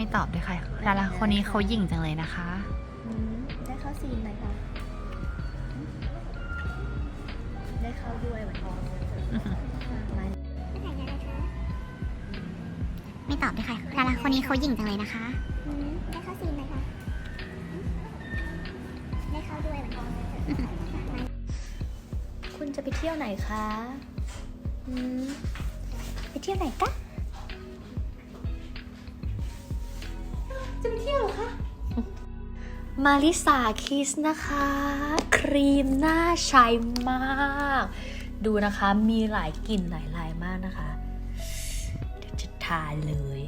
ไม่ตอบด้วยค่ะดาราคนนี้เขาหยิ่งจังเลยนะคะ อืมได้เข้าซีนไหมคะได้เข้าด้วยวันนี้มาไม่ตอบด้วยค่ะดาราคนนี้เขาหยิ่งจังเลยนะคะ อืมได้เข้าซีนไหมคะได้เข้าด้วยวันนี้คุณจะไปเที่ยวไหนคะอืมไปเที่ยวไหนกะจะ มาริสาคิสนะคะ ครีมหน้าใช้มาก ดูนะคะมีหลายกลิ่นหลายลายมากนะคะ เดี๋ยวจะทาเลย